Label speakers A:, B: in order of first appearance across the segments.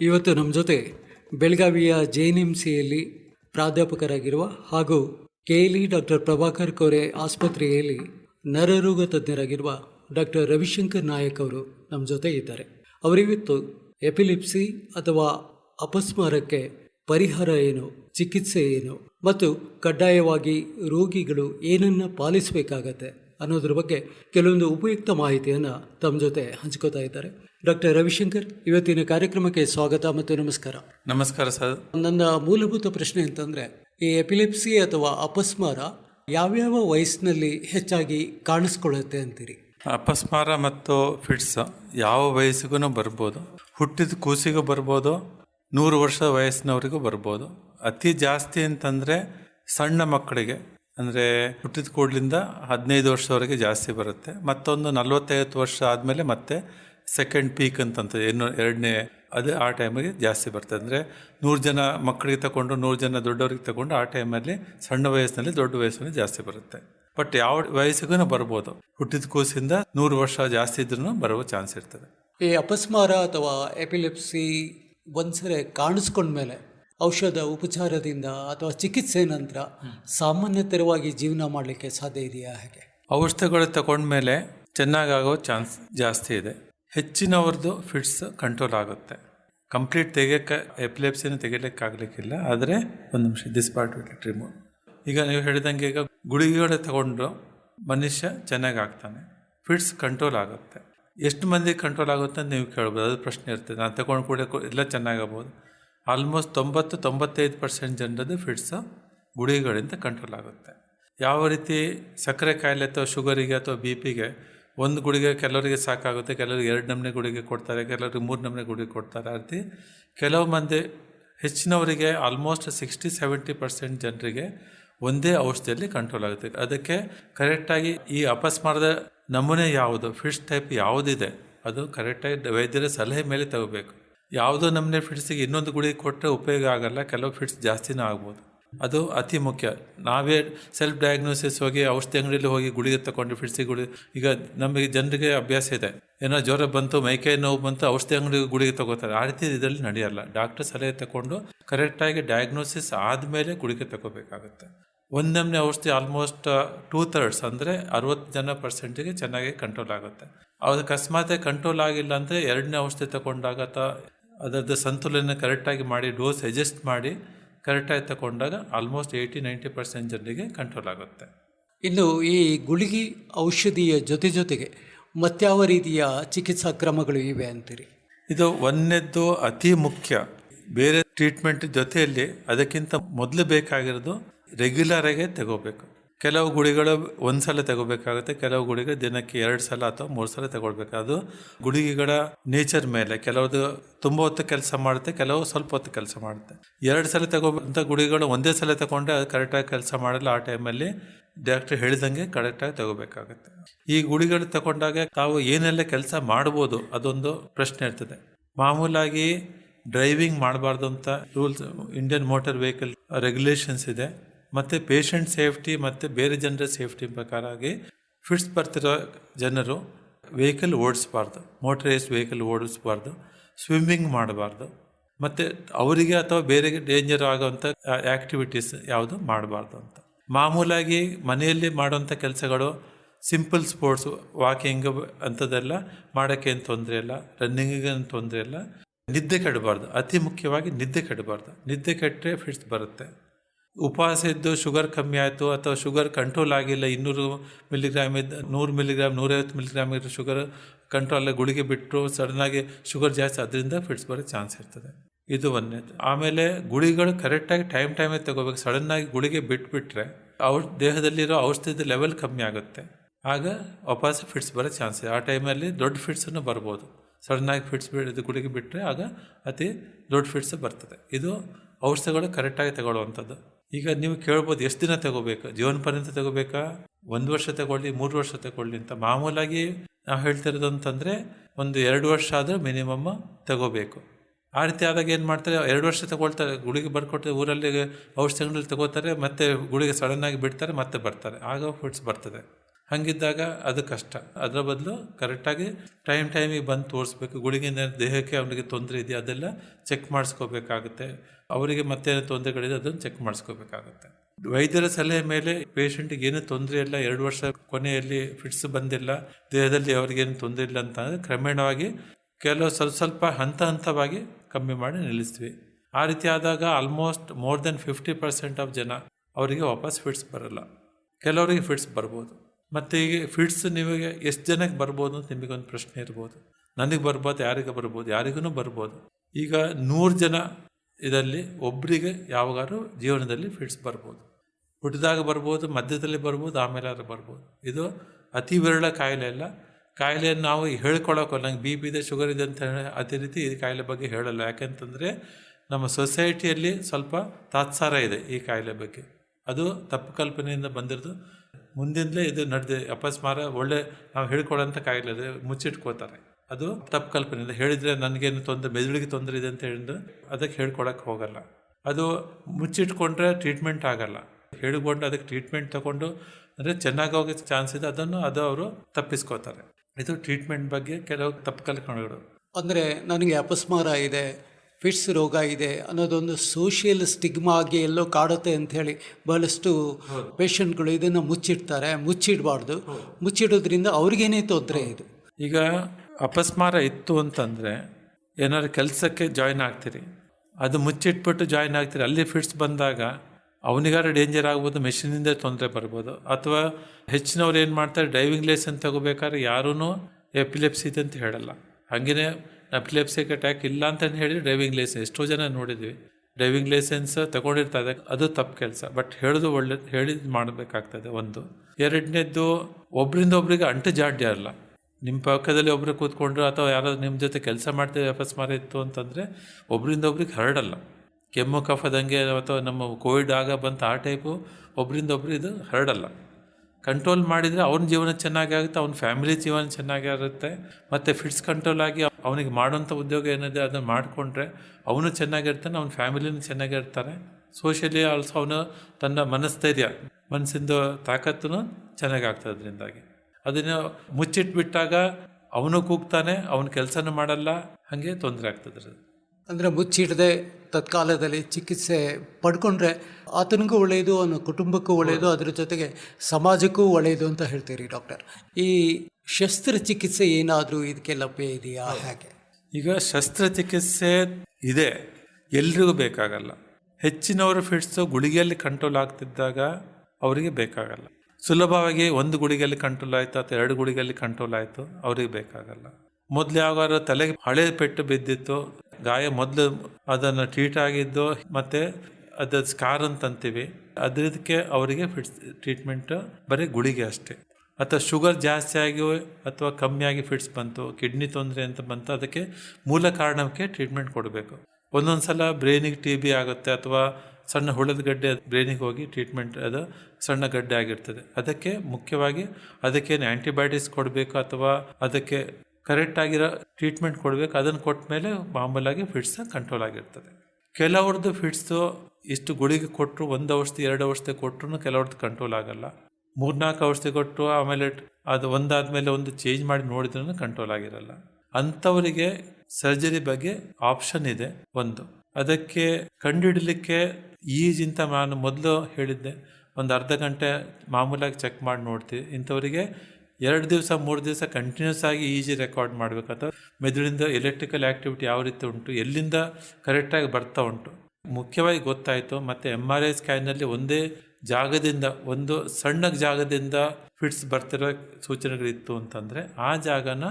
A: ಇವತ್ತು ನಮ್ಮ ಜೊತೆ ಬೆಳಗಾವಿಯ ಜೆ ಎನ್ ಎಂ ಸಿಯಲ್ಲಿ ಪ್ರಾಧ್ಯಾಪಕರಾಗಿರುವ ಹಾಗೂ ಕೆಎಲ್ಇ ಡಾಕ್ಟರ್ ಪ್ರಭಾಕರ್ ಕೋರೆ ಆಸ್ಪತ್ರೆಯಲ್ಲಿ ನರರೋಗ ತಜ್ಞರಾಗಿರುವ ಡಾಕ್ಟರ್ ರವಿಶಂಕರ್ ನಾಯಕ್ ಅವರು ನಮ್ಮ ಜೊತೆ ಇದ್ದಾರೆ. ಅವರಿವತ್ತು ಎಪಿಲಿಪ್ಸಿ ಅಥವಾ ಅಪಸ್ಮಾರಕ್ಕೆ ಪರಿಹಾರ ಏನು, ಚಿಕಿತ್ಸೆ ಏನು, ಮತ್ತು ಕಡ್ಡಾಯವಾಗಿ ರೋಗಿಗಳು ಏನನ್ನ ಪಾಲಿಸಬೇಕಾಗತ್ತೆ. ಅನ್ನೋದ್ರ ಬಗ್ಗೆ ಕೆಲವೊಂದು ಉಪಯುಕ್ತ ಮಾಹಿತಿಯನ್ನು ತಮ್ಮ ಜೊತೆ ಹಂಚ್ಕೋತಾ ಇದ್ದಾರೆ. ಡಾಕ್ಟರ್ ರವಿಶಂಕರ್ ಇವತ್ತಿನ ಕಾರ್ಯಕ್ರಮಕ್ಕೆ ಸ್ವಾಗತ ಮತ್ತು ನಮಸ್ಕಾರ.
B: ನಮಸ್ಕಾರ ಸರ್.
A: ನನ್ನ ಮೂಲಭೂತ ಪ್ರಶ್ನೆ ಅಂತಂದ್ರೆ ಈ ಎಪಿಲೆಪ್ಸಿ ಅಥವಾ ಅಪಸ್ಮಾರ ಯಾವ್ಯಾವ ವಯಸ್ಸಿನಲ್ಲಿ ಹೆಚ್ಚಾಗಿ ಕಾಣಿಸ್ಕೊಳ್ಳುತ್ತೆ ಅಂತೀರಿ?
B: ಅಪಸ್ಮಾರ ಮತ್ತು ಫಿಟ್ಸ್ ಯಾವ ವಯಸ್ಸಿಗೂ ಬರ್ಬೋದು ಹುಟ್ಟಿದ ಕೂಸಿಗೂ ಬರ್ಬೋದು ನೂರು ವರ್ಷ ವಯಸ್ಸಿನವರಿಗೂ ಬರ್ಬೋದು. ಅತಿ ಜಾಸ್ತಿ ಅಂತಂದರೆ ಸಣ್ಣ ಮಕ್ಕಳಿಗೆ ಅಂದರೆ ಹುಟ್ಟಿದ ಕೂಡಲಿಂದ ಹದಿನೈದು ವರ್ಷದವರೆಗೆ ಜಾಸ್ತಿ ಬರುತ್ತೆ. ಮತ್ತೊಂದು ನಲವತ್ತೈವತ್ತು ವರ್ಷ ಆದಮೇಲೆ ಮತ್ತೆ ಸೆಕೆಂಡ್ ಪೀಕ್ ಅಂತಂತ ಇನ್ನು ಎರಡನೇ, ಅದು ಆ ಟೈಮಿಗೆ ಜಾಸ್ತಿ ಬರ್ತದೆ. ಅಂದರೆ ನೂರು ಜನ ಮಕ್ಕಳಿಗೆ ತಗೊಂಡು, ನೂರು ಜನ ದೊಡ್ಡವರಿಗೆ ತಗೊಂಡು ಆ ಟೈಮಲ್ಲಿ ಸಣ್ಣ ವಯಸ್ಸಿನಲ್ಲಿ ದೊಡ್ಡ ವಯಸ್ಸಿನಲ್ಲಿ ಜಾಸ್ತಿ ಬರುತ್ತೆ. ಬಟ್ ಯಾವ ವಯಸ್ಸಿಗೂ ಬರ್ಬೋದು. ಹುಟ್ಟಿದ ಕೂಸಿಂದ ನೂರು ವರ್ಷ ಜಾಸ್ತಿ ಇದ್ರೂ ಬರುವ ಚಾನ್ಸ್ ಇರ್ತದೆ.
A: ಈ ಅಪಸ್ಮಾರ ಅಥವಾ ಎಪಿಲೆಪ್ಸಿ ಒಂದ್ಸರಿ ಕಾಣಿಸ್ಕೊಂಡ್ಮೇಲೆ ಔಷಧ ಉಪಚಾರದಿಂದ ಅಥವಾ ಚಿಕಿತ್ಸೆ ನಂತರ ಸಾಮಾನ್ಯತರವಾಗಿ ಜೀವನ ಮಾಡಲಿಕ್ಕೆ ಸಾಧ್ಯ ಇದೆಯಾ ಹಾಗೆ?
B: ಔಷಧಿಗಳು ತಗೊಂಡ್ಮೇಲೆ ಚೆನ್ನಾಗಾಗೋ ಚಾನ್ಸ್ ಜಾಸ್ತಿ ಇದೆ. ಹೆಚ್ಚಿನವ್ರದ್ದು ಫಿಟ್ಸ್ ಕಂಟ್ರೋಲ್ ಆಗುತ್ತೆ. ಕಂಪ್ಲೀಟ್ ತೆಗಿಯಕ್ಕೆ ಎಪಿಲೆಪ್ಸಿನ ತೆಗಿಲಿಕ್ಕಾಗಲಿಕ್ಕಿಲ್ಲ, ಆದರೆ ಒಂದು ನಿಮಿಷ ದಿಸ್ ಪಾರ್ಟ್ ವಿಟ್ ರಿಮೂವ್ ಈಗ ನೀವು ಹೇಳಿದಂಗೆ ಈಗ ಗುಳಿಗೆಗಳೇ ತಗೊಂಡು ಮನುಷ್ಯ ಚೆನ್ನಾಗಿ ಆಗ್ತಾನೆ ಫಿಟ್ಸ್ ಕಂಟ್ರೋಲ್ ಆಗುತ್ತೆ. ಎಷ್ಟು ಮಂದಿ ಕಂಟ್ರೋಲ್ ಆಗುತ್ತೆ ಅಂತ ನೀವು ಕೇಳ್ಬೋದು. ಅದು ಪ್ರಶ್ನೆ ಇರ್ತದೆ. ನಾನು ತಗೊಂಡು ಕೂಡ ಎಲ್ಲ ಚೆನ್ನಾಗಬಹುದು. ಆಲ್ಮೋಸ್ಟ್ ತೊಂಬತ್ತು, ತೊಂಬತ್ತೈದು ಪರ್ಸೆಂಟ್ ಜನರದ್ದು ಫಿಟ್ಸ್ ಗುಳಿಗಳಿಂದ ಕಂಟ್ರೋಲ್ ಆಗುತ್ತೆ. ಯಾವ ರೀತಿ ಸಕ್ಕರೆ ಕಾಯಿಲೆ ಅಥವಾ ಶುಗರಿಗೆ ಅಥವಾ ಬಿ ಪಿಗೆ ಒಂದು ಗುಳಿಗೆ ಕೆಲವರಿಗೆ ಸಾಕಾಗುತ್ತೆ, ಕೆಲವರಿಗೆ ಎರಡು ನಮೂನೆ ಗುಳಿಗೆ ಕೊಡ್ತಾರೆ, ಕೆಲವರಿಗೆ ಮೂರು ನಮೂನೆ ಗುಳಿಗೆ ಕೊಡ್ತಾರೆ, ಆ ರೀತಿ ಕೆಲವು ಮಂದಿ ಹೆಚ್ಚಿನವರಿಗೆ ಆಲ್ಮೋಸ್ಟ್ ಸಿಕ್ಸ್ಟಿ ಸೆವೆಂಟಿ ಪರ್ಸೆಂಟ್ ಜನರಿಗೆ ಒಂದೇ ಔಷಧಿಯಲ್ಲಿ ಕಂಟ್ರೋಲ್ ಆಗುತ್ತೆ. ಅದಕ್ಕೆ ಕರೆಕ್ಟಾಗಿ ಈ ಅಪಸ್ಮಾರದ ನಮೂನೆ ಯಾವುದು ಫಿಶ್ ಟೈಪ್ ಯಾವುದಿದೆ, ಅದು ಕರೆಕ್ಟಾಗಿ ವೈದ್ಯರ ಸಲಹೆ ಮೇಲೆ ತಗೋಬೇಕು. ಯಾವುದೋ ನಮ್ಮನೆ ಫಿಟ್ಸಿಗೆ ಇನ್ನೊಂದು ಗುಳಿಗೆ ಕೊಟ್ಟರೆ ಉಪಯೋಗ ಆಗಲ್ಲ, ಕೆಲವು ಫಿಟ್ಸ್ ಜಾಸ್ತಿನೂ ಆಗ್ಬೋದು. ಅದು ಅತಿ ಮುಖ್ಯ. ನಾವೇ ಸೆಲ್ಫ್ ಡಯಾಗ್ನೋಸಿಸ್ ಹೋಗಿ ಔಷಧಿ ಅಂಗಡಿಯಲ್ಲಿ ಹೋಗಿ ಗುಳಿಗೆ ತಗೊಂಡು ಫಿಟ್ಸಿ ಗುಳಿ, ಈಗ ನಮಗೆ ಜನರಿಗೆ ಅಭ್ಯಾಸ ಇದೆ. ಏನೋ ಜ್ವರ ಬಂತು ಮೈಕೈ ನೋವು ಬಂತು, ಔಷಧಿ ಅಂಗಡಿ ಗುಳಿಗೆ ತಗೋತಾರೆ. ಆ ರೀತಿ ಇದರಲ್ಲಿ ನಡೆಯಲ್ಲ. ಡಾಕ್ಟರ್ ಸಲಹೆ ತಗೊಂಡು ಕರೆಕ್ಟಾಗಿ ಡಯಾಗ್ನೋಸಿಸ್ ಆದಮೇಲೆ ಗುಳಿಗೆ ತಗೋಬೇಕಾಗುತ್ತೆ. ಒಂದೊಮ್ಮೆ ಔಷಧಿ ಆಲ್ಮೋಸ್ಟ್ ಟೂ ಥರ್ಡ್ಸ್ ಅಂದರೆ ಅರವತ್ತು ಜನ ಪರ್ಸೆಂಟಿಗೆ ಚೆನ್ನಾಗಿ ಕಂಟ್ರೋಲ್ ಆಗುತ್ತೆ. ಅದು ಅಕಸ್ಮಾತ್ ಕಂಟ್ರೋಲ್ ಆಗಿಲ್ಲ ಅಂದರೆ ಎರಡನೇ ಔಷಧಿ ತಗೊಂಡಾಗ ಅದರದ್ದು ಸಂತುಲನ ಕರೆಕ್ಟಾಗಿ ಮಾಡಿ ಡೋಸ್ ಅಡ್ಜಸ್ಟ್ ಮಾಡಿ ಕರೆಕ್ಟಾಗಿ ತಗೊಂಡಾಗ ಆಲ್ಮೋಸ್ಟ್ ಏಯ್ಟಿ ನೈಂಟಿ ಪರ್ಸೆಂಟ್ ಜನರಿಗೆ ಕಂಟ್ರೋಲ್ ಆಗುತ್ತೆ.
A: ಇನ್ನು ಈ ಗುಳಿಗೆ ಔಷಧಿಯ ಜೊತೆ ಜೊತೆಗೆ ಮತ್ಯಾವ ರೀತಿಯ ಚಿಕಿತ್ಸಾ ಕ್ರಮಗಳು ಇವೆ ಅಂತೀರಿ?
B: ಇದು ಒಂದನೇದ್ದು ಅತಿ ಮುಖ್ಯ. ಬೇರೆ ಟ್ರೀಟ್ಮೆಂಟ್ ಜೊತೆಯಲ್ಲಿ ಅದಕ್ಕಿಂತ ಮೊದಲು ಬೇಕಾಗಿರೋದು ರೆಗ್ಯುಲರ್ ಆಗಿ ತಗೋಬೇಕು. ಕೆಲವು ಗುಡಿಗಳು ಒಂದು ಸಲ ತಗೋಬೇಕಾಗುತ್ತೆ, ಕೆಲವು ಗುಳಿಗೆ ದಿನಕ್ಕೆ ಎರಡು ಸಲ ಅಥವಾ ಮೂರು ಸಲ ತಗೊಳ್ಬೇಕು. ಅದು ಗುಳಿಗೆಗಳ ನೇಚರ್ ಮೇಲೆ, ಕೆಲವ್ದು ತುಂಬ ಹೊತ್ತು ಕೆಲಸ ಮಾಡುತ್ತೆ, ಕೆಲವು ಸ್ವಲ್ಪ ಹೊತ್ತು ಕೆಲಸ ಮಾಡುತ್ತೆ. ಎರಡು ಸಲ ತಗೋಂಥ ಗುಡಿಗಳು ಒಂದೇ ಸಲ ತಗೊಂಡ್ರೆ ಅದು ಕರೆಕ್ಟಾಗಿ ಕೆಲಸ ಮಾಡಲ್ಲ, ಆ ಟೈಮಲ್ಲಿ ಡಾಕ್ಟರ್ ಹೇಳಿದಂಗೆ ಕರೆಕ್ಟಾಗಿ ತಗೋಬೇಕಾಗುತ್ತೆ. ಈ ಗುಡಿಗಳು ತಗೊಂಡಾಗ ತಾವು ಏನೆಲ್ಲ ಕೆಲಸ ಮಾಡ್ಬೋದು ಅದೊಂದು ಪ್ರಶ್ನೆ ಇರ್ತದೆ. ಮಾಮೂಲಾಗಿ ಡ್ರೈವಿಂಗ್ ಮಾಡಬಾರ್ದು ಅಂತ rules Indian motor vehicle regulations ಇದೆ. ಮತ್ತು ಪೇಷಂಟ್ ಸೇಫ್ಟಿ ಮತ್ತು ಬೇರೆ ಜನರ ಸೇಫ್ಟಿ ಪ್ರಕಾರವಾಗಿ ಫಿಟ್ಸ್ ಬರ್ತಿರೋ ಜನರು ವೆಹಿಕಲ್ ಓಡಿಸ್ಬಾರ್ದು ಮೋಟರೈಸ್ ವೆಹಿಕಲ್ ಓಡಿಸ್ಬಾರ್ದು ಸ್ವಿಮ್ಮಿಂಗ್ ಮಾಡಬಾರ್ದು, ಮತ್ತು ಅವರಿಗೆ ಅಥವಾ ಬೇರೆಗೆ ಡೇಂಜರ್ ಆಗೋವಂಥ ಆ್ಯಕ್ಟಿವಿಟೀಸ್ ಯಾವುದು ಮಾಡಬಾರ್ದು ಅಂತ. ಮಾಮೂಲಾಗಿ ಮನೆಯಲ್ಲಿ ಮಾಡುವಂಥ ಕೆಲಸಗಳು ಸಿಂಪಲ್ ಸ್ಪೋರ್ಟ್ಸು ವಾಕಿಂಗ್ ಅಂಥದ್ದೆಲ್ಲ ಮಾಡೋಕ್ಕೆ ಏನು ತೊಂದರೆ ಇಲ್ಲ ರನ್ನಿಂಗಿಗೇನು ತೊಂದರೆ ಇಲ್ಲ. ನಿದ್ದೆ ಕೆಡಬಾರ್ದು, ಅತಿ ಮುಖ್ಯವಾಗಿ ನಿದ್ದೆ ಕೆಡಬಾರ್ದು. ನಿದ್ದೆ ಕೆಟ್ಟರೆ ಫಿಟ್ಸ್ ಬರುತ್ತೆ. ಉಪವಾಸ ಇದ್ದು ಶುಗರ್ ಕಮ್ಮಿ ಆಯಿತು ಅಥವಾ ಶುಗರ್ ಕಂಟ್ರೋಲ್ ಆಗಿಲ್ಲ, ಇನ್ನೂರು ಮಿಲಿಗ್ರಾಮ್ ಇದ್ದ ನೂರು ಮಿಲಿಗ್ರಾಮ್ ನೂರೈವತ್ತು ಮಿಲಿಗ್ರಾಮ್ ಇರೋ ಶುಗರ್ ಕಂಟ್ರೋಲ್ ಗುಳಿಗೆ ಬಿಟ್ಟರು ಸಡನ್ನಾಗಿ ಶುಗರ್ ಜಾಸ್ತಿ ಅದರಿಂದ ಫಿಟ್ಸ್ ಬರೋ ಚಾನ್ಸ್ ಇರ್ತದೆ. ಇದು ಒಂದನೇದು. ಆಮೇಲೆ ಗುಳಿಗಳು ಕರೆಕ್ಟಾಗಿ ಟೈಮ್ ಟೈಮಿಗೆ ತಗೋಬೇಕು. ಸಡನ್ನಾಗಿ ಗುಳಿಗೆ ಬಿಟ್ಬಿಟ್ರೆ ಔ ದೇಹದಲ್ಲಿರೋ ಔಷಧದ ಲೆವೆಲ್ ಕಮ್ಮಿ ಆಗುತ್ತೆ. ಆಗ ವಾಪಸ್ ಫಿಟ್ಸ್ ಬರೋ ಚಾನ್ಸ್ ಇದೆ. ಆ ಟೈಮಲ್ಲಿ ದೊಡ್ಡ ಫಿಟ್ಸನ್ನು ಬರ್ಬೋದು. ಸಡನ್ನಾಗಿ ಫಿಟ್ಸ್ ಬಿಡೋದು ಗುಳಿಗೆ ಬಿಟ್ಟರೆ ಆಗ ಅತಿ ದೊಡ್ಡ ಫಿಟ್ಸ್ ಬರ್ತದೆ. ಇದು ಔಷಧಗಳು ಕರೆಕ್ಟಾಗಿ ತಗೊಳ್ಳುವಂಥದ್ದು. ಈಗ ನೀವು ಕೇಳ್ಬೋದು, ಎಷ್ಟು ದಿನ ತಗೋಬೇಕು? ಜೀವನ ಪರ್ಯಂತ ತಗೋಬೇಕಾ? ಒಂದು ವರ್ಷ ತಗೊಳ್ಳಿ, ಮೂರು ವರ್ಷ ತಗೊಳ್ಳಿ ಅಂತ ಮಾಮೂಲಾಗಿ ನಾವು ಹೇಳ್ತಿರೋದು ಅಂತಂದರೆ, ಒಂದು ಎರಡು ವರ್ಷ ಆದರೆ ಮಿನಿಮಮ್ ತಗೋಬೇಕು. ಆ ರೀತಿ ಆದಾಗ ಏನು ಮಾಡ್ತಾರೆ, ಎರಡು ವರ್ಷ ತಗೊಳ್ತಾರೆ, ಗುಳಿಗೆ ಬರ್ಕೊಟ್ಟು ಊರಲ್ಲಿ ಔಷಧಿಗಳಲ್ಲಿ ತಗೋತಾರೆ, ಮತ್ತೆ ಗುಳಿಗೆ ಸಡನ್ನಾಗಿ ಬಿಡ್ತಾರೆ, ಮತ್ತೆ ಬರ್ತಾರೆ. ಆಗ ಫುಡ್ಸ್ ಬರ್ತದೆ. ಹಾಗಿದ್ದಾಗ ಅದು ಕಷ್ಟ. ಅದರ ಬದಲು ಕರೆಕ್ಟಾಗಿ ಟೈಮ್ ಟೈಮಿಗೆ ಬಂದು ತೋರಿಸ್ಬೇಕು. ಗುಳಿಗೆ ದೇಹಕ್ಕೆ ಅವನಿಗೆ ತೊಂದರೆ ಇದೆಯಾ ಅದೆಲ್ಲ ಚೆಕ್ ಮಾಡಿಸ್ಕೋಬೇಕಾಗುತ್ತೆ. ಅವರಿಗೆ ಮತ್ತೆ ತೊಂದರೆಗಳಿದೆ ಅದನ್ನು ಚೆಕ್ ಮಾಡಿಸ್ಕೋಬೇಕಾಗುತ್ತೆ. ವೈದ್ಯರ ಸಲಹೆ ಮೇಲೆ ಪೇಷಂಟ್ಗೆ ಏನು ತೊಂದರೆ ಇಲ್ಲ, ಎರಡು ವರ್ಷ ಕೊನೆಯಲ್ಲಿ ಫಿಟ್ಸ್ ಬಂದಿಲ್ಲ, ದೇಹದಲ್ಲಿ ಅವ್ರಿಗೇನು ತೊಂದರೆ ಇಲ್ಲ ಅಂತ ಅಂದರೆ ಕ್ರಮೇಣವಾಗಿ ಕೆಲವು ಸ್ವಲ್ಪ ಸ್ವಲ್ಪ ಹಂತ ಹಂತವಾಗಿ ಕಮ್ಮಿ ಮಾಡಿ ನಿಲ್ಲಿಸ್ತೀವಿ. ಆ ರೀತಿ ಆದಾಗ almost more than fifty percent of ಜನ ಅವರಿಗೆ ವಾಪಸ್ ಫಿಟ್ಸ್ ಬರಲ್ಲ. ಕೆಲವರಿಗೆ ಫಿಟ್ಸ್ ಬರ್ಬೋದು. ಮತ್ತು ಈಗ ಫಿಟ್ಸ್ ನಿಮಗೆ ಎಷ್ಟು ಜನಕ್ಕೆ ಬರ್ಬೋದು ಅಂತ ನಿಮಗೊಂದು ಪ್ರಶ್ನೆ ಇರ್ಬೋದು. ನನಗೆ ಬರ್ಬೋದು, ಯಾರಿಗೆ ಬರ್ಬೋದು, ಯಾರಿಗೂ ಬರ್ಬೋದು. ಈಗ ನೂರು ಜನ ಇದರಲ್ಲಿ ಒಬ್ಬರಿಗೆ ಯಾವಾಗಾದ್ರೂ ಜೀವನದಲ್ಲಿ ಫಿಟ್ಸ್ ಬರ್ಬೋದು. ಹುಟ್ಟಿದಾಗ ಬರ್ಬೋದು, ಮಧ್ಯದಲ್ಲಿ ಬರ್ಬೋದು ಆಮೇಲೆ ಆದ್ರೂ ಬರ್ಬೋದು. ಇದು ಅತಿ ವಿರಳ ಕಾಯಿಲೆ ಅಲ್ಲ. ಕಾಯಿಲೆಯನ್ನು ನಾವು ಹೇಳ್ಕೊಳ್ಳೋಕೆ ನಂಗೆ ಬಿ ಪಿ ಇದೆ, ಶುಗರ್ ಇದೆ ಅಂತ ಹೇಳಿ ಅದೇ ರೀತಿ ಈ ಕಾಯಿಲೆ ಬಗ್ಗೆ ಹೇಳಲ್ಲ. ಯಾಕೆಂತಂದರೆ ನಮ್ಮ ಸೊಸೈಟಿಯಲ್ಲಿ ಸ್ವಲ್ಪ ತಾತ್ಸಾರ ಇದೆ ಈ ಕಾಯಿಲೆ ಬಗ್ಗೆ. ಅದು ತಪ್ಪು ಕಲ್ಪನೆಯಿಂದ ಬಂದಿರೋದು. ಮುಂದಿಂದಲೇ ಇದು ನಡೆದಿದೆ ಅಪಸ್ಮಾರ ಒಳ್ಳೆ ನಾವು ಹೇಳ್ಕೊಳ್ಳೋಂಥ ಕಾಯಿಲೆ ಇದೆ ಮುಚ್ಚಿಟ್ಕೋತಾರೆ. ಅದು ತಪ್ಪು ಕಲ್ಪನೆ ಹೇಳಿದರೆ ನನಗೇನು ತೊಂದರೆ ಮೆದುಳಿಗೆ ತೊಂದರೆ ಇದೆ ಅಂತ ಹೇಳಿದ್ರೆ ಅದಕ್ಕೆ ಹೇಳ್ಕೊಳಕ್ಕೆ ಹೋಗಲ್ಲ. ಅದು ಮುಚ್ಚಿಟ್ಕೊಂಡ್ರೆ ಟ್ರೀಟ್ಮೆಂಟ್ ಆಗಲ್ಲ. ಹೇಳಿಕೊಂಡು ಅದಕ್ಕೆ ಟ್ರೀಟ್ಮೆಂಟ್ ತಗೊಂಡು ಅಂದರೆ ಚೆನ್ನಾಗಿ ಹೋಗೋ ಚಾನ್ಸ್ ಇದೆ ಅದನ್ನು ಅದು ಅವರು ತಪ್ಪಿಸ್ಕೋತಾರೆ. ಇದು ಟ್ರೀಟ್ಮೆಂಟ್ ಬಗ್ಗೆ ಕೆಲವು ತಪ್ಪು ಕಲ್ಪನೆಗಳು.
A: ಅಂದರೆ ನನಗೆ ಅಪಸ್ಮಾರ ಇದೆ ಫಿಟ್ಸ್ ರೋಗ ಇದೆ ಅನ್ನೋದೊಂದು ಸೋಷಿಯಲ್ ಸ್ಟಿಗ್ಮಾ ಆಗಿ ಎಲ್ಲೋ ಕಾಡುತ್ತೆ ಅಂತ ಹೇಳಿ ಬಹಳಷ್ಟು ಪೇಷಂಟ್ಗಳು ಇದನ್ನು ಮುಚ್ಚಿಡ್ತಾರೆ ಮುಚ್ಚಿಡಬಾರ್ದು. ಮುಚ್ಚಿಡೋದ್ರಿಂದ ಅವ್ರಿಗೇನೇ ತೊಂದರೆ ಇದು.
B: ಈಗ ಅಪಸ್ಮಾರ ಇತ್ತು ಅಂತಂದರೆ ಏನಾದ್ರು ಕೆಲಸಕ್ಕೆ ಜಾಯ್ನ್ ಆಗ್ತೀರಿ. ಅದು ಮುಚ್ಚಿಟ್ಬಿಟ್ಟು ಜಾಯ್ನ್ ಆಗ್ತೀರಿ. ಅಲ್ಲಿ ಫಿಟ್ಸ್ ಬಂದಾಗ ಅವನಿಗಾರ ಡೇಂಜರ್ ಆಗ್ಬೋದು ಮೆಷಿನಿಂದ ತೊಂದರೆ ಬರ್ಬೋದು. ಅಥವಾ ಹೆಚ್ಚಿನವ್ರು ಏನು ಮಾಡ್ತಾರೆ ಡ್ರೈವಿಂಗ್ ಲೈಸೆನ್ಸ್ ತಗೋಬೇಕಾದ್ರೆ ಯಾರೂ ಎಪಿಲೆಪ್ಸಿ ಇದೆ ಅಂತ ಹೇಳಲ್ಲ. ಹಾಗೆಯೇ ಎಪಿಲೆಪ್ಸಿಕ್ ಅಟ್ಯಾಕ್ ಇಲ್ಲ ಅಂತ ಹೇಳಿ ಡ್ರೈವಿಂಗ್ ಲೈಸೆನ್ಸ್ ಎಷ್ಟೋ ಜನ ನೋಡಿದ್ವಿ ಡ್ರೈವಿಂಗ್ ಲೈಸೆನ್ಸ್ ತಗೊಂಡಿರ್ತಾರೆ. ಅದು ತಪ್ಪು ಕೆಲಸ. ಬಟ್ ಹೇಳೋದು ಒಳ್ಳೆ ಹೇಳಿದ್ ಮಾಡಬೇಕಾಗ್ತದೆ ಒಂದು. ಎರಡನೇದ್ದು ಒಬ್ಬರಿಂದ ಒಬ್ರಿಗೆ ಅಂಟು ಜಾಡ್ಯ ಅಲ್ಲ. ನಿಮ್ಮ ಪಕ್ಕದಲ್ಲಿ ಒಬ್ಬರು ಕೂತ್ಕೊಂಡ್ರು ಅಥವಾ ಯಾರಾದ್ರು ನಿಮ್ಮ ಜೊತೆ ಕೆಲಸ ಮಾಡ್ತೀವಿ ಅಪಸ್ಮಾರ ಇತ್ತು ಅಂತಂದರೆ ಒಬ್ಬರಿಂದ ಒಬ್ರಿಗೆ ಹರಡಲ್ಲ. ಕೆಮ್ಮು ಕಫದಂಗೆ ಅಥವಾ ನಮ್ಮ ಕೋವಿಡ್ ಆಗ ಬಂತ ಆ ಟೈಪು ಒಬ್ಬರಿಂದ ಒಬ್ರು ಇದು ಹರಡಲ್ಲ. ಕಂಟ್ರೋಲ್ ಮಾಡಿದರೆ ಅವನ ಜೀವನ ಚೆನ್ನಾಗಿ ಆಗುತ್ತೆ, ಅವ್ನ ಫ್ಯಾಮಿಲಿ ಜೀವನ ಚೆನ್ನಾಗಿ ಆಗುತ್ತೆ ಮತ್ತು ಫಿಟ್ಸ್ ಕಂಟ್ರೋಲ್ ಆಗಿ ಅವನಿಗೆ ಮಾಡೋಂಥ ಉದ್ಯೋಗ ಏನಿದೆ ಅದನ್ನು ಮಾಡಿಕೊಂಡ್ರೆ ಅವನು ಚೆನ್ನಾಗಿರ್ತಾನೆ ಅವ್ನ ಫ್ಯಾಮಿಲಿನೂ ಚೆನ್ನಾಗಿರ್ತಾರೆ ಸೋಷಿಯಲಿ ಆಲ್ಸೋ ಅವನು ತನ್ನ ಮನಸ್ಥೈರ್ಯ, ಮನಸ್ಸಿಂದ ತಾಕತ್ತೂ ಚೆನ್ನಾಗಾಗ್ತದೆ ಅದರಿಂದಾಗಿ. ಅದನ್ನು ಮುಚ್ಚಿಟ್ಬಿಟ್ಟಾಗ ಅವನು ಕೂಗ್ತಾನೆ ಅವನ ಕೆಲಸನೂ ಮಾಡಲ್ಲ ಹಾಗೆ ತೊಂದರೆ ಆಗ್ತದೆ ಅದು
A: ಅಂದರೆ ಮುಚ್ಚಿಡದೆ ತತ್ಕಾಲದಲ್ಲಿ ಚಿಕಿತ್ಸೆ ಪಡ್ಕೊಂಡ್ರೆ ಆತನಿಗೂ ಒಳ್ಳೆಯದು ಅವನ ಕುಟುಂಬಕ್ಕೂ ಒಳ್ಳೆಯದು ಅದರ ಜೊತೆಗೆ ಸಮಾಜಕ್ಕೂ ಒಳ್ಳೆಯದು ಅಂತ ಹೇಳ್ತೀರಿ ಡಾಕ್ಟರ್. ಈ ಶಸ್ತ್ರಚಿಕಿತ್ಸೆ ಏನಾದರೂ ಇದಕ್ಕೆ ಲಭ್ಯ ಇದೆಯಾ? ಹಾಗೆ.
B: ಈಗ ಶಸ್ತ್ರಚಿಕಿತ್ಸೆ ಇದೆ ಎಲ್ರಿಗೂ ಬೇಕಾಗಲ್ಲ. ಹೆಚ್ಚಿನವರು ಫಿಟ್ಸು ಗುಳಿಗೆಯಲ್ಲಿ ಕಂಟ್ರೋಲ್ ಆಗ್ತಿದ್ದಾಗ ಅವರಿಗೆ ಬೇಕಾಗಲ್ಲ. ಸುಲಭವಾಗಿ ಒಂದು ಗುಳಿಗೆಯಲ್ಲಿ ಕಂಟ್ರೋಲ್ ಆಯಿತು ಅಥವಾ ಎರಡು ಗುಳಿಗೆಯಲ್ಲಿ ಕಂಟ್ರೋಲ್ ಆಯಿತು, ಅವರಿಗೆ ಬೇಕಾಗಲ್ಲ. ಮೊದಲು ಯಾವಾಗಾದ್ರೂ ತಲೆಗೆ ಹಳೆ ಪೆಟ್ಟು ಬಿದ್ದಿತ್ತು, ಗಾಯ ಮೊದಲು ಅದನ್ನು ಟ್ರೀಟ್ ಆಗಿದ್ದು, ಮತ್ತು ಅದು ಸ್ಕಾರ್ ಅಂತಂತೀವಿ ಅದಕ್ಕೆ ಅವರಿಗೆ ಫಿಟ್ಸ್ ಟ್ರೀಟ್ಮೆಂಟ್ ಬರೀ ಗುಳಿಗೆ ಅಷ್ಟೇ. ಅಥವಾ ಶುಗರ್ ಜಾಸ್ತಿ ಆಗಿ ಅಥವಾ ಕಮ್ಮಿಯಾಗಿ ಫಿಟ್ಸ್ ಬಂತು ಕಿಡ್ನಿ ತೊಂದರೆ ಅಂತ ಬಂತು, ಅದಕ್ಕೆ ಮೂಲ ಕಾರಣಕ್ಕೆ ಟ್ರೀಟ್ಮೆಂಟ್ ಕೊಡಬೇಕು. ಒಂದೊಂದು ಸಲ ಬ್ರೈನಿಗೆ ಟಿ ಬಿ ಆಗುತ್ತೆ ಅಥವಾ ಸಣ್ಣ ಹುಳದ ಗಡ್ಡೆ ಬ್ರೈನಿಗೆ ಹೋಗಿ ಟ್ರೀಟ್ಮೆಂಟ್ ಅದು ಸಣ್ಣ ಗಡ್ಡೆ ಆಗಿರ್ತದೆ. ಅದಕ್ಕೆ ಮುಖ್ಯವಾಗಿ ಅದಕ್ಕೇನು ಆ್ಯಂಟಿಬಯೋಟಿಕ್ಸ್ ಕೊಡಬೇಕು ಅಥವಾ ಅದಕ್ಕೆ ಕರೆಕ್ಟ್ ಆಗಿರೋ ಟ್ರೀಟ್ಮೆಂಟ್ ಕೊಡಬೇಕು, ಅದನ್ನು ಕೊಟ್ಟ ಮೇಲೆ ಮಾಮೂಲಾಗಿ ಫಿಟ್ಸ್ ಕಂಟ್ರೋಲ್ ಆಗಿರ್ತದೆ. ಕೆಲವ್ರದ್ದು ಫಿಟ್ಸು ಇಷ್ಟು ಗುಳಿಗೆ ಕೊಟ್ಟರು ಒಂದು ಔಷಧಿ, ಎರಡು ಔಷಧಿ ಕೊಟ್ಟರು ಕೆಲವ್ರದ್ದು ಕಂಟ್ರೋಲ್ ಆಗಲ್ಲ. ಮೂರ್ನಾಲ್ಕು ಔಷಧಿ ಕೊಟ್ಟು ಆಮೇಲೆ ಅದು ಒಂದಾದ್ಮೇಲೆ ಒಂದು ಚೇಂಜ್ ಮಾಡಿ ನೋಡಿದ್ರೂ ಕಂಟ್ರೋಲ್ ಆಗಿರಲ್ಲ. ಅಂಥವರಿಗೆ ಸರ್ಜರಿ ಬಗ್ಗೆ ಆಪ್ಷನ್ ಇದೆ ಒಂದು. ಅದಕ್ಕೆ ಕಂಡುಹಿಡಲಿಕ್ಕೆ ಈಜಿಂತ ನಾನು ಮೊದಲು ಹೇಳಿದ್ದೆ, ಒಂದು ಅರ್ಧ ಗಂಟೆ ಮಾಮೂಲಾಗಿ ಚೆಕ್ ಮಾಡಿ ನೋಡ್ತೀವಿ. ಇಂಥವರಿಗೆ ಎರಡು ದಿವಸ, ಮೂರು ದಿವಸ ಕಂಟಿನ್ಯೂಸ್ ಆಗಿ ಈಜಿ ರೆಕಾರ್ಡ್ ಮಾಡಬೇಕು ಮೆದುಳಿಂದ ಎಲೆಕ್ಟ್ರಿಕಲ್ ಆ್ಯಕ್ಟಿವಿಟಿ ಯಾವ ರೀತಿ ಉಂಟು, ಎಲ್ಲಿಂದ ಕರೆಕ್ಟಾಗಿ ಬರ್ತಾ ಉಂಟು. ಮುಖ್ಯವಾಗಿ ಗೊತ್ತಾಯಿತು, ಮತ್ತು ಎಂ ಆರ್ ಐ ಸ್ಕ್ಯಾನಲ್ಲಿ ಒಂದೇ ಜಾಗದಿಂದ, ಒಂದು ಸಣ್ಣ ಜಾಗದಿಂದ ಫಿಟ್ಸ್ ಬರ್ತಿರೋ ಸೂಚನೆಗಳಿತ್ತು ಅಂತಂದರೆ, ಆ ಜಾಗನ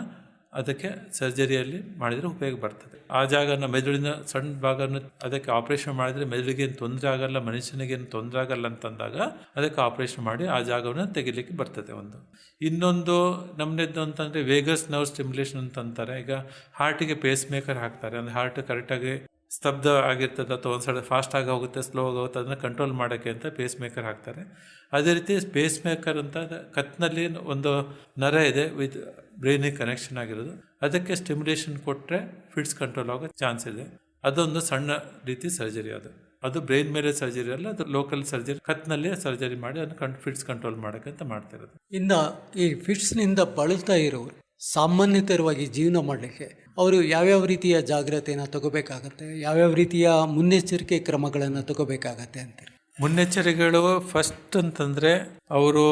B: ಅದಕ್ಕೆ ಸರ್ಜರಿಯಲ್ಲಿ ಮಾಡಿದರೆ ಉಪಯೋಗ ಬರ್ತದೆ. ಆ ಜಾಗನ ಮೆದುಳಿನ ಸಣ್ಣ ಭಾಗನ ಅದಕ್ಕೆ ಆಪರೇಷನ್ ಮಾಡಿದರೆ ಮೆದುಳಿಗೇನು ತೊಂದರೆ ಆಗಲ್ಲ ಮನುಷ್ಯನಿಗೇನು ತೊಂದರೆ ಆಗಲ್ಲ ಅಂತಂದಾಗ ಅದಕ್ಕೆ ಆಪರೇಷನ್ ಮಾಡಿ ಆ ಜಾಗವನ್ನು ತೆಗಿಲಿಕ್ಕೆ ಬರ್ತದೆ ಒಂದು. ಇನ್ನೊಂದು ನಮ್ಮನೆದ್ದು ಅಂತಂದರೆ ವೇಗಸ್ ನರ್ವ್ ಸ್ಟಿಮ್ಯುಲೇಷನ್ ಅಂತಂತಾರೆ ಈಗ ಹಾರ್ಟಿಗೆ ಪೇಸ್ ಮೇಕರ್ ಹಾಕ್ತಾರೆ. ಅಂದರೆ ಹಾರ್ಟ್ ಕರೆಕ್ಟಾಗಿ ಸ್ತಬ್ಧ ಆಗಿರ್ತದೆ ಅಥವಾ ಒಂದು ಸಲ ಫಾಸ್ಟ್ ಆಗಿ ಹೋಗುತ್ತೆ ಸ್ಲೋ ಆಗಿ ಹೋಗುತ್ತೆ, ಅದನ್ನು ಕಂಟ್ರೋಲ್ ಮಾಡೋಕ್ಕೆ ಅಂತ ಪೇಸ್ ಮೇಕರ್ ಹಾಕ್ತಾರೆ. ಅದೇ ರೀತಿ ಪೇಸ್ ಮೇಕರ್ ಅಂತ ಅದು ಕತ್ನಲ್ಲಿ ಒಂದು ನರ ಇದೆ. ವಿತ್ ಬ್ರೈನಿಗೆ ಕನೆಕ್ಷನ್ ಆಗಿರೋದು. ಅದಕ್ಕೆ ಸ್ಟಿಮ್ಯುಲೇಷನ್ ಕೊಟ್ಟರೆ ಫಿಟ್ಸ್ ಕಂಟ್ರೋಲ್ ಆಗೋ ಚಾನ್ಸ್ ಇದೆ. ಅದೊಂದು ಸಣ್ಣ ರೀತಿ ಸರ್ಜರಿ ಅದು. ಅದು ಬ್ರೈನ್ ಮೇಲೆ ಸರ್ಜರಿ ಅಲ್ಲ ಅದು ಲೋಕಲ್ ಸರ್ಜರಿ ಕತ್ನಲ್ಲಿ ಸರ್ಜರಿ ಮಾಡಿ ಅದನ್ನು ಕಂ ಫಿಟ್ಸ್ ಕಂಟ್ರೋಲ್ ಮಾಡೋಕ್ಕೆ ಅಂತ ಮಾಡ್ತಿರೋದು
A: ಇನ್ನು ಈ ಫಿಟ್ಸ್ನಿಂದ ಬಳಲ್ತಾ ಇರೋರು ಸಾಮಾನ್ಯತರವಾಗಿ ಜೀವನ ಮಾಡಲಿಕ್ಕೆ ಅವರು ಯಾವ್ಯಾವ ರೀತಿಯ ಜಾಗ್ರತೆಯನ್ನು ತಗೋಬೇಕಾಗತ್ತೆ ಯಾವ್ಯಾವ ರೀತಿಯ ಮುನ್ನೆಚ್ಚರಿಕೆ ಕ್ರಮಗಳನ್ನು ತಗೋಬೇಕಾಗತ್ತೆ ಅಂತ
B: ಮುನ್ನೆಚ್ಚರಿಕೆಗಳು ಫಸ್ಟ್ ಅಂತಂದರೆ ಅವರು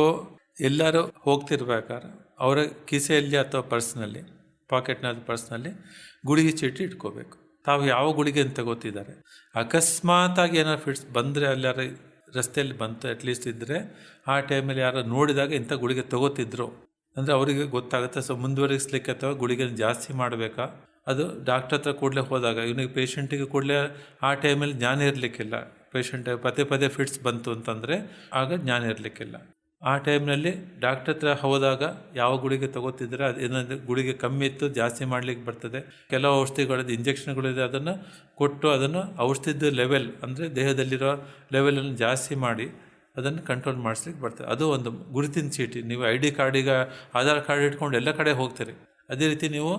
B: ಎಲ್ಲರೂ ಹೋಗ್ತಿರ್ಬೇಕಾದ್ರೆ ಅವರ ಕಿಸೆಯಲ್ಲಿ ಅಥವಾ ಪರ್ಸ್ನಲ್ಲಿ, ಪಾಕೆಟ್ನಲ್ಲಿ, ಪರ್ಸ್ನಲ್ಲಿ ಗುಳಿಗೆ ಚೀಟಿ ಇಟ್ಕೋಬೇಕು. ತಾವು ಯಾವ ಗುಳಿಗೆ ಅಂತ ಗೊತ್ತಿದ್ದಾರೆ. ಅಕಸ್ಮಾತಾಗಿ ಏನಾರು ಫಿಟ್ಸ್ ಬಂದರೆ ಅಲ್ಲಾರ ರಸ್ತೆಯಲ್ಲಿ ಬಂತು ಅಟ್ಲೀಸ್ಟ್ ಇದ್ದರೆ ಆ ಟೈಮಲ್ಲಿ ಯಾರು ನೋಡಿದಾಗ ಇಂಥ ಗುಳಿಗೆ ತಗೋತಿದ್ರು. ಅಂದರೆ ಅವರಿಗೆ ಗೊತ್ತಾಗುತ್ತೆ, ಸೊ ಮುಂದುವರಿಸ್ಲಿಕ್ಕೆ ಅಥವಾ ಗುಳಿಗೆ ಜಾಸ್ತಿ ಮಾಡಬೇಕಾ? ಅದು ಡಾಕ್ಟರ್ ಹತ್ರ ಕೂಡಲೇ ಹೋದಾಗ, ಇವನಿಗೆ ಪೇಷಂಟಿಗೆ ಕೂಡಲೇ ಆ ಟೈಮಲ್ಲಿ ಜ್ಞಾನ ಇರಲಿಕ್ಕಿಲ್ಲ. ಪೇಷಂಟ್ ಪದೇ ಪದೇ ಫಿಟ್ಸ್ ಬಂತು ಅಂತಂದರೆ, ಆಗ ಜ್ಞಾನ ಇರಲಿಕ್ಕಿಲ್ಲ. ಆ ಟೈಮ್ನಲ್ಲಿ ಡಾಕ್ಟರ್ ಹತ್ರ ಹೋದಾಗ ಯಾವ ಗುಳಿಗೆ ತಗೋತಿದ್ರೆ ಅದು ಏನಂದರೆ ಗುಳಿಗೆ ಕಮ್ಮಿ ಇತ್ತು, ಜಾಸ್ತಿ ಮಾಡಲಿಕ್ಕೆ ಬರ್ತದೆ, ಕೆಲವು ಔಷಧಿಗಳದ್ದು ಇಂಜೆಕ್ಷನ್ಗಳಿದೆ, ಅದನ್ನು ಕೊಟ್ಟು ಅದನ್ನು ಔಷಧಿದ ಲೆವೆಲ್ ಅಂದರೆ ದೇಹದಲ್ಲಿರೋ ಲೆವೆಲನ್ನು ಜಾಸ್ತಿ ಮಾಡಿ ಅದನ್ನು ಕಂಟ್ರೋಲ್ ಮಾಡಿಸ್ಲಿಕ್ಕೆ ಬರ್ತದೆ. ಅದು ಒಂದು ಗುರುತಿನ ಚೀಟಿ. ನೀವು ಐ ಡಿ ಕಾರ್ಡಿಗೆ ಆಧಾರ್ ಕಾರ್ಡ್ ಇಟ್ಕೊಂಡು ಎಲ್ಲ ಕಡೆ ಹೋಗ್ತೀರಿ. ಅದೇ ರೀತಿ ನೀವು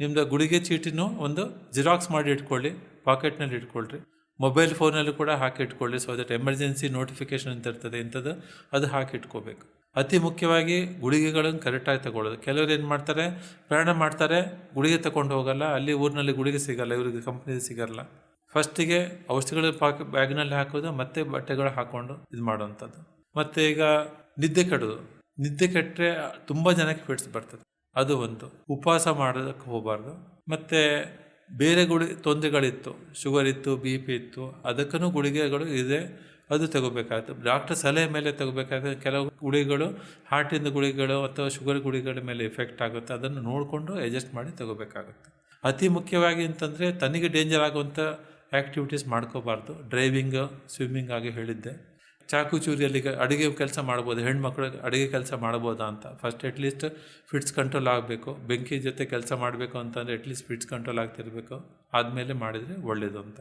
B: ನಿಮ್ಮದು ಗುಳಿಗೆ ಚೀಟಿನೂ ಒಂದು ಜಿರಾಕ್ಸ್ ಮಾಡಿ ಇಟ್ಕೊಳ್ಳಿ ಪಾಕೆಟ್ನಲ್ಲಿ ಇಟ್ಕೊಳ್ರಿ. ಮೊಬೈಲ್ ಫೋನಲ್ಲೂ ಕೂಡ ಹಾಕಿಟ್ಕೊಳ್ಳಿ. ಸೊ ದಟ್ ಎಮರ್ಜೆನ್ಸಿ ನೋಟಿಫಿಕೇಶನ್ ಅಂತ ಇರ್ತದೆ. ಇಂಥದ್ದು ಅದು ಹಾಕಿಟ್ಕೋಬೇಕು. ಅತಿ ಮುಖ್ಯವಾಗಿ ಗುಳಿಗೆಗಳನ್ನು ಕರೆಕ್ಟಾಗಿ ತಗೊಳ್ಳೋದು. ಕೆಲವರು ಏನು ಮಾಡ್ತಾರೆ? ಪ್ರಯಾಣ ಮಾಡ್ತಾರೆ. ಗುಳಿಗೆ ತಗೊಂಡು ಹೋಗಲ್ಲ. ಅಲ್ಲಿ ಊರಿನಲ್ಲಿ ಗುಳಿಗೆ ಸಿಗಲ್ಲ. ಇವರಿಗೆ ಕಂಪ್ನಿ ಸಿಗಲ್ಲ. ಫಸ್ಟಿಗೆ ಔಷಧಿಗಳ ಪಾಕ್, ಬ್ಯಾಗ್ನಲ್ಲಿ ಹಾಕೋದು, ಮತ್ತೆ ಬಟ್ಟೆಗಳು ಹಾಕ್ಕೊಂಡು ಇದು ಮಾಡುವಂಥದ್ದು ಮತ್ತು ಈಗ ನಿದ್ದೆ ಕೆಡೋದು. ನಿದ್ದೆ ಕೆಟ್ಟರೆ ತುಂಬ ಜನಕ್ಕೆ ಫಿಟ್ಸ್ ಬರ್ತದೆ. ಅದು ಒಂದು. ಉಪವಾಸ ಮಾಡೋದಕ್ಕೆ ಹೋಗಬಾರ್ದು. ಮತ್ತು ಬೇರೆ ಗುಳಿ, ತೊಂದರೆಗಳಿತ್ತು ಶುಗರ್ ಇತ್ತು ಬಿ ಪಿ ಇತ್ತು, ಅದಕ್ಕೂ ಗುಳಿಗೆಗಳು ಇದೆ, ಅದು ತಗೋಬೇಕಾಗುತ್ತೆ. ಡಾಕ್ಟರ್ ಸಲಹೆ ಮೇಲೆ ತಗೋಬೇಕಾಗುತ್ತೆ ಕೆಲವು ಗುಳಿಗಳು ಹಾರ್ಟಿಂದ ಗುಳಿಗಳು ಅಥವಾ ಶುಗರ್ ಗುಳಿಗಳ ಮೇಲೆ ಎಫೆಕ್ಟ್ ಆಗುತ್ತೆ. ಅದನ್ನು ನೋಡಿಕೊಂಡು ಅಡ್ಜಸ್ಟ್ ಮಾಡಿ ತಗೋಬೇಕಾಗುತ್ತೆ. ಅತಿ ಮುಖ್ಯವಾಗಿ ಅಂತಂದರೆ ತನಗೆ ಡೇಂಜರ್ ಆಗುವಂಥ ಆ್ಯಕ್ಟಿವಿಟೀಸ್ ಮಾಡ್ಕೋಬಾರ್ದು. ಡ್ರೈವಿಂಗ್ ಸ್ವಿಮ್ಮಿಂಗ್ ಆಗಿ ಹೇಳಿದ್ದೆ. ಚಾಕು ಚೂರಿಯಲ್ಲಿ ಅಡುಗೆ ಕೆಲಸ ಮಾಡ್ಬೋದು, ಹೆಣ್ಮಕ್ಳು ಅಡುಗೆ ಕೆಲಸ ಮಾಡ್ಬೋದಾ ಅಂತ. ಫಸ್ಟ್ ಅಟ್ಲೀಸ್ಟ್ ಫಿಟ್ಸ್ ಕಂಟ್ರೋಲ್ ಆಗಬೇಕು. ಬೆಂಕಿ ಜೊತೆ ಕೆಲಸ ಮಾಡಬೇಕು ಅಂತಂದರೆ ಅಟ್ಲೀಸ್ಟ್ ಫಿಟ್ಸ್ ಕಂಟ್ರೋಲ್ ಆಗ್ತಿರಬೇಕು. ಆದಮೇಲೆ ಮಾಡಿದರೆ ಒಳ್ಳೆಯದು ಅಂತ.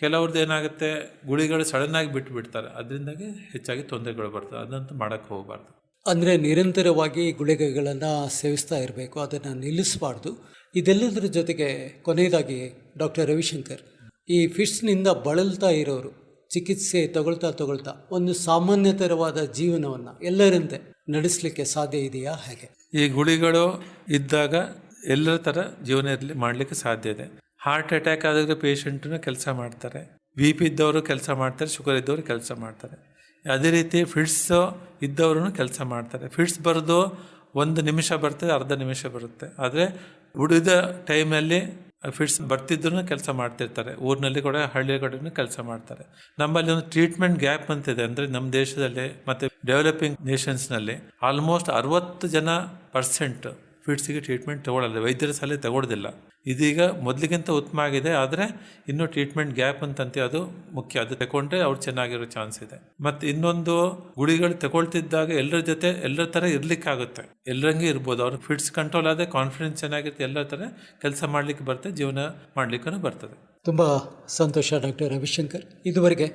B: ಕೆಲವ್ರದ್ದು ಏನಾಗುತ್ತೆ, ಗುಳಿಗಳು ಸಡನ್ನಾಗಿ ಬಿಟ್ಟು ಬಿಡ್ತಾರೆ. ಅದರಿಂದಾಗಿ ಹೆಚ್ಚಾಗಿ ತೊಂದರೆಗಳು ಬರ್ತವೆ. ಅದಂತೂ ಮಾಡೋಕ್ಕೆ ಹೋಗಬಾರ್ದು.
A: ಅಂದರೆ ನಿರಂತರವಾಗಿ ಗುಳಿಗೆಗಳನ್ನು ಸೇವಿಸ್ತಾ ಇರಬೇಕು, ಅದನ್ನು ನಿಲ್ಲಿಸಬಾರ್ದು. ಇದೆಲ್ಲದರ ಜೊತೆಗೆ ಕೊನೆಯದಾಗಿ ಡಾಕ್ಟರ್ ರವಿಶಂಕರ್, ಈ ಫಿಟ್ಸ್ನಿಂದ ಬಳಲ್ತಾ ಇರೋರು ಚಿಕಿತ್ಸೆ ತಗೊಳ್ತಾ ತಗೊಳ್ತಾ ಒಂದು ಸಾಮಾನ್ಯತರವಾದ ಜೀವನವನ್ನು ಎಲ್ಲರಂತೆ ನಡೆಸಲಿಕ್ಕೆ ಸಾಧ್ಯ ಇದೆಯಾ ಹಾಗೆ?
B: ಈ ಗುಳಿಗಳು ಇದ್ದಾಗ ಎಲ್ಲರ ಥರ ಜೀವನ ಇರಲಿ ಮಾಡಲಿಕ್ಕೆ ಸಾಧ್ಯ ಇದೆ. ಹಾರ್ಟ್ ಅಟ್ಯಾಕ್ ಆದಾಗ ಪೇಷಂಟ್ನ ಕೆಲಸ ಮಾಡ್ತಾರೆ. ಬಿ ಪಿ ಇದ್ದವರು ಕೆಲಸ ಮಾಡ್ತಾರೆ ಶುಗರ್ ಇದ್ದವರು ಕೆಲಸ ಮಾಡ್ತಾರೆ. ಅದೇ ರೀತಿ ಫಿಟ್ಸ್ ಇದ್ದವರು ಕೆಲಸ ಮಾಡ್ತಾರೆ. ಫಿಟ್ಸ್ ಬರೆದು ಒಂದು ನಿಮಿಷ ಬರ್ತದೆ, ಅರ್ಧ ನಿಮಿಷ ಬರುತ್ತೆ. ಆದರೆ ಉಳಿದ ಟೈಮಲ್ಲಿ ಫಿಟ್ಸ್ ಬರ್ತಿದ್ರು ಕೆಲಸ ಮಾಡ್ತಿರ್ತಾರೆ. ಊರಿನಲ್ಲಿ ಕೂಡ ಹಳ್ಳಿ ಕಡೆನೂ ಕೆಲಸ ಮಾಡ್ತಾರೆ. ನಮ್ಮಲ್ಲಿ ಒಂದು ಟ್ರೀಟ್ಮೆಂಟ್ ಗ್ಯಾಪ್ ಅಂತಿದೆ ಅಂದರೆ ನಮ್ಮ ದೇಶದಲ್ಲಿ ಮತ್ತು ಡೆವಲಪಿಂಗ್ ನೇಷನ್ಸ್ನಲ್ಲಿ ಆಲ್ಮೋಸ್ಟ್ ಅರವತ್ತು ಜನ ಪರ್ಸೆಂಟ್ ಫಿಟ್ಸಿಗೆ ಟ್ರೀಟ್ಮೆಂಟ್ ತಗೊಳ್ಳಲ್ಲ ವೈದ್ಯರ ಸಲಹೆ ತಗೊಳ್ಳೋದಿಲ್ಲ ಇದೀಗ ಮೊದಲಿಗಿಂತ ಉತ್ತಮ ಆಗಿದೆ, ಆದರೆ ಇನ್ನೂ ಟ್ರೀಟ್ಮೆಂಟ್ ಗ್ಯಾಪ್ ಅಂತಂತೆ ಅದು ಮುಖ್ಯ. ಅದು ತಗೊಂಡ್ರೆ ಅವ್ರು ಚೆನ್ನಾಗಿರೋ ಚಾನ್ಸ್ ಇದೆ. ಮತ್ತು ಇನ್ನೊಂದು, ಗುಳಿಗಳು ತಗೊಳ್ತಿದ್ದಾಗ ಎಲ್ಲರ ಜೊತೆ ಎಲ್ಲರ ಥರ ಇರ್ಲಿಕ್ಕಾಗುತ್ತೆ. ಎಲ್ಲರಂಗೆ ಇರ್ಬೋದು. ಅವ್ರ ಫಿಟ್ಸ್ ಕಂಟ್ರೋಲ್ ಆದರೆ ಕಾನ್ಫಿಡೆನ್ಸ್ ಚೆನ್ನಾಗಿರುತ್ತೆ, ಎಲ್ಲರ ಥರ ಕೆಲಸ ಮಾಡಲಿಕ್ಕೆ ಬರ್ತದೆ ಜೀವನ ಮಾಡಲಿಕ್ಕೂ ಬರ್ತದೆ.
A: ತುಂಬ ಸಂತೋಷ ಡಾಕ್ಟರ್ ರವಿಶಂಕರ್. ಇದುವರೆಗೆ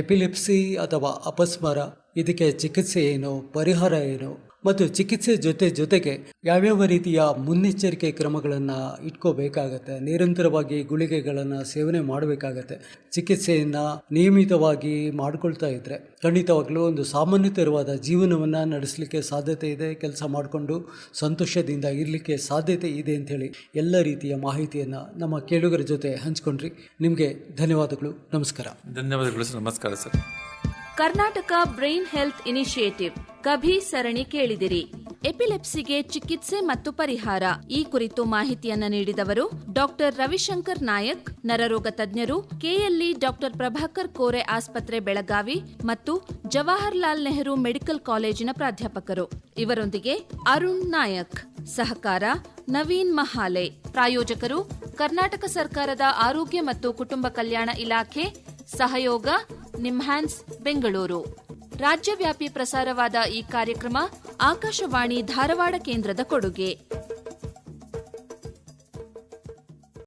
A: ಎಪಿಲೆಪ್ಸಿ ಅಥವಾ ಅಪಸ್ಮಾರ, ಇದಕ್ಕೆ ಚಿಕಿತ್ಸೆ ಏನು, ಪರಿಹಾರ ಏನು ಮತ್ತು ಚಿಕಿತ್ಸೆ ಜೊತೆ ಜೊತೆಗೆ ಯಾವ್ಯಾವ ರೀತಿಯ ಮುನ್ನೆಚ್ಚರಿಕೆ ಕ್ರಮಗಳನ್ನು ಇಟ್ಕೋಬೇಕಾಗತ್ತೆ, ನಿರಂತರವಾಗಿ ಗುಳಿಗೆಗಳನ್ನು ಸೇವನೆ ಮಾಡಬೇಕಾಗತ್ತೆ, ಚಿಕಿತ್ಸೆಯನ್ನು ನಿಯಮಿತವಾಗಿ ಮಾಡಿಕೊಳ್ತಾ ಇದ್ದರೆ ಖಂಡಿತವಾಗ್ಲೂ ಒಂದು ಸಾಮಾನ್ಯತರವಾದ ಜೀವನವನ್ನು ನಡೆಸಲಿಕ್ಕೆ ಸಾಧ್ಯತೆ ಇದೆ, ಕೆಲಸ ಮಾಡಿಕೊಂಡು ಸಂತೋಷದಿಂದ ಇರಲಿಕ್ಕೆ ಸಾಧ್ಯತೆ ಇದೆ ಅಂಥೇಳಿ ಎಲ್ಲ ರೀತಿಯ ಮಾಹಿತಿಯನ್ನು ನಮ್ಮ ಕೇಳುಗರ ಜೊತೆ ಹಂಚ್ಕೊಂಡ್ರಿ. ನಿಮಗೆ ಧನ್ಯವಾದಗಳು, ನಮಸ್ಕಾರ.
B: ಧನ್ಯವಾದಗಳು ನಮಸ್ಕಾರ sir.
C: Karnataka brain health initiative KaBHI ಸರಣಿ ಕೇಳಿದಿರಿ. ಎಪಿಲೆಪ್ಸಿಗೆ ಚಿಕಿತ್ಸೆ ಮತ್ತು ಪರಿಹಾರ. ಈ ಕುರಿತು ಮಾಹಿತಿಯನ್ನು ನೀಡಿದವರು ಡಾಕ್ಟರ್ ರವಿಶಂಕರ್ ನಾಯಕ್, ನರರೋಗ ತಜ್ಞರು, ಕೆಎಲ್ಇ ಡಾಕ್ಟರ್ ಪ್ರಭಾಕರ್ ಕೋರೆ ಆಸ್ಪತ್ರೆ ಬೆಳಗಾವಿ ಮತ್ತು ಜವಾಹರ್ಲಾಲ್ ನೆಹರು ಮೆಡಿಕಲ್ ಕಾಲೇಜಿನ ಪ್ರಾಧ್ಯಾಪಕರು. ಇವರೊಂದಿಗೆ ಅರುಣ್ ನಾಯಕ್. ಸಹಕಾರ ನವೀನ್ ಮಹಾಲೆ. ಪ್ರಾಯೋಜಕರು ಕರ್ನಾಟಕ ಸರ್ಕಾರದ ಆರೋಗ್ಯ ಮತ್ತು ಕುಟುಂಬ ಕಲ್ಯಾಣ ಇಲಾಖೆ. ಸಹಯೋಗ ನಿಮ್ಹ್ಯಾನ್ಸ್ ಬೆಂಗಳೂರು. ರಾಜ್ಯವ್ಯಾಪಿ ಪ್ರಸಾರವಾದ ಈ ಕಾರ್ಯಕ್ರಮ ಆಕಾಶವಾಣಿ ಧಾರವಾಡ ಕೇಂದ್ರದ ಕೊಡುಗೆ.